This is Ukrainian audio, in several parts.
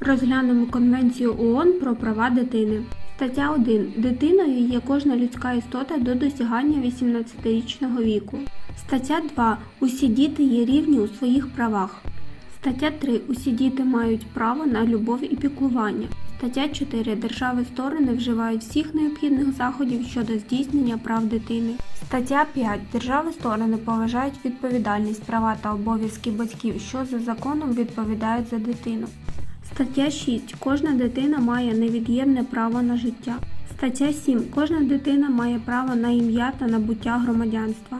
Розглянемо Конвенцію ООН про права дитини. Стаття 1. Дитиною є кожна людська істота до досягання 18-річного віку. Стаття 2. Усі діти є рівні у своїх правах. Стаття 3. Усі діти мають право на любов і піклування. Стаття 4. Держави сторони вживають всіх необхідних заходів щодо здійснення прав дитини. Стаття 5. Держави сторони поважають відповідальність, права та обов'язки батьків, що за законом відповідають за дитину. Стаття 6. Кожна дитина має невід'ємне право на життя. Стаття 7. Кожна дитина має право на ім'я та набуття громадянства.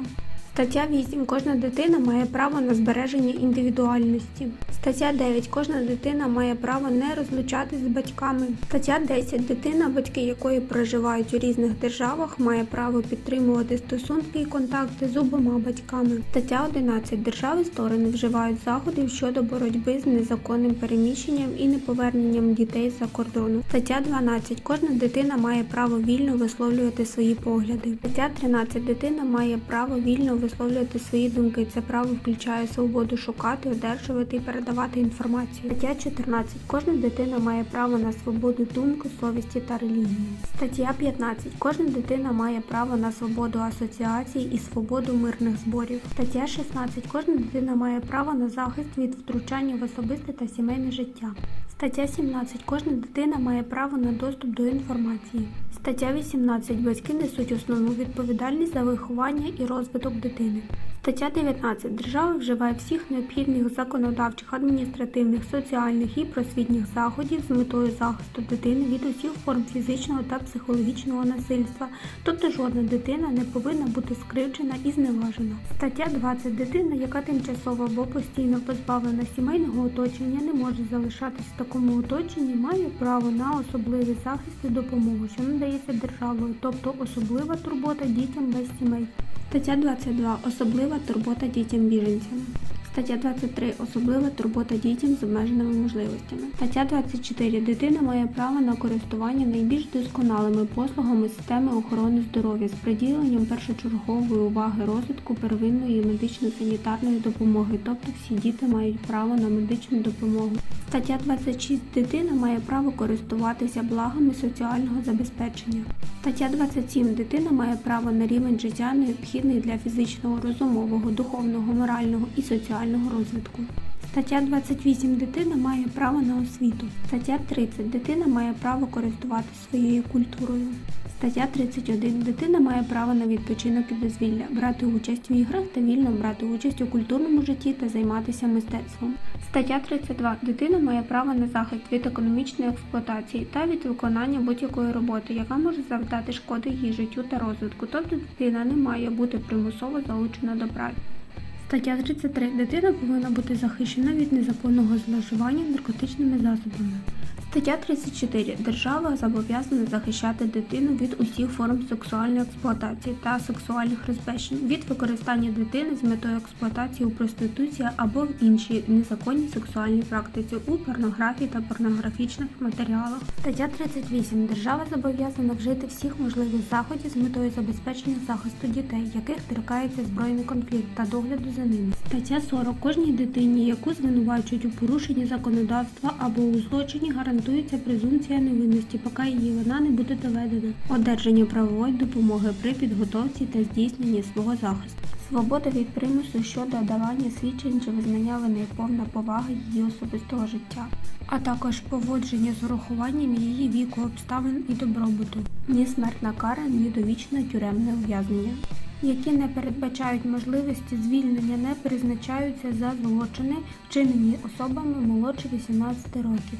Стаття 8. Кожна дитина має право на збереження індивідуальності. Стаття 9. Кожна дитина має право не розлучатись з батьками. Стаття 10. Дитина, батьки якої проживають у різних державах, має право підтримувати стосунки і контакти з обома батьками. Стаття 11. Держави сторони вживають заходів щодо боротьби з незаконним переміщенням і неповерненням дітей за кордону. Стаття 12. Кожна дитина має право вільно висловлювати свої погляди. Стаття 13. Дитина має право вільно висловлювати свої думки. Це право включає свободу шукати, одержувати і передавати інформацію. Стаття 14. Кожна дитина має право на свободу думки, совісті та релігії. Стаття 15. Кожна дитина має право на свободу асоціацій і свободу мирних зборів. Стаття 16. Кожна дитина має право на захист від втручання в особисте та сімейне життя. Стаття 17. Кожна дитина має право на доступ до інформації. Стаття 18. Батьки несуть основну відповідальність за виховання і розвиток дитини. Стаття 19. Держава вживає всіх необхідних законодавчих, адміністративних, соціальних і просвітніх заходів з метою захисту дитини від усіх форм фізичного та психологічного насильства, тобто жодна дитина не повинна бути скривджена і зневажена. Стаття 20. Дитина, яка тимчасово або постійно позбавлена сімейного оточення, не може залишатись в такому оточенні, має право на особливий захист і допомогу, що надається державою, тобто особлива турбота дітям без сімей. Стаття 22. Особлива турбота дітям біженцям. Стаття 23. Особлива турбота дітям з обмеженими можливостями. Стаття 24. Дитина має право на користування найбільш досконалими послугами системи охорони здоров'я з приділенням першочергової уваги розвитку первинної медично-санітарної допомоги, тобто всі діти мають право на медичну допомогу. Стаття 26. Дитина має право користуватися благами соціального забезпечення. Стаття 27. Дитина має право на рівень життя необхідний для фізичного, розумового, духовного, морального і соціального розвитку. Стаття 28. Дитина має право на освіту. Стаття 30. Дитина має право користуватися своєю культурою. Стаття 31. Дитина має право на відпочинок і дозвілля, брати участь у іграх та вільно брати участь у культурному житті та займатися мистецтвом. Стаття 32. Дитина має право на захист від економічної експлуатації та від виконання будь-якої роботи, яка може завдати шкоди її життю та розвитку, тобто дитина не має бути примусово залучена до праці. Стаття 33. Дитина повинна бути захищена від незаконного зловживання наркотичними засобами. Стаття 34. Держава зобов'язана захищати дитину від усіх форм сексуальної експлуатації та сексуальних розбещень, від використання дитини з метою експлуатації у проституції або в іншій незаконній сексуальній практиці у порнографії та порнографічних матеріалах. Стаття 38. Держава зобов'язана вжити всіх можливих заходів з метою забезпечення захисту дітей, яких торкається збройний конфлікт та догляду за ними. Стаття 40. Кожній дитині, яку звинувачують у порушенні законодавства або у злочині, гарантується презумпція невинності, поки її вина не буде доведена. Одержання правової допомоги при підготовці та здійсненні свого захисту. Свобода від примусу щодо давання свідчень чи визнання вини, повна повага її особистого життя, а також поводження з урахуванням її віку, обставин і добробуту, ні смертна кара, ні довічне тюремне ув'язнення які не передбачають можливості звільнення, не призначаються за злочини, вчинені особами молодше 18 років.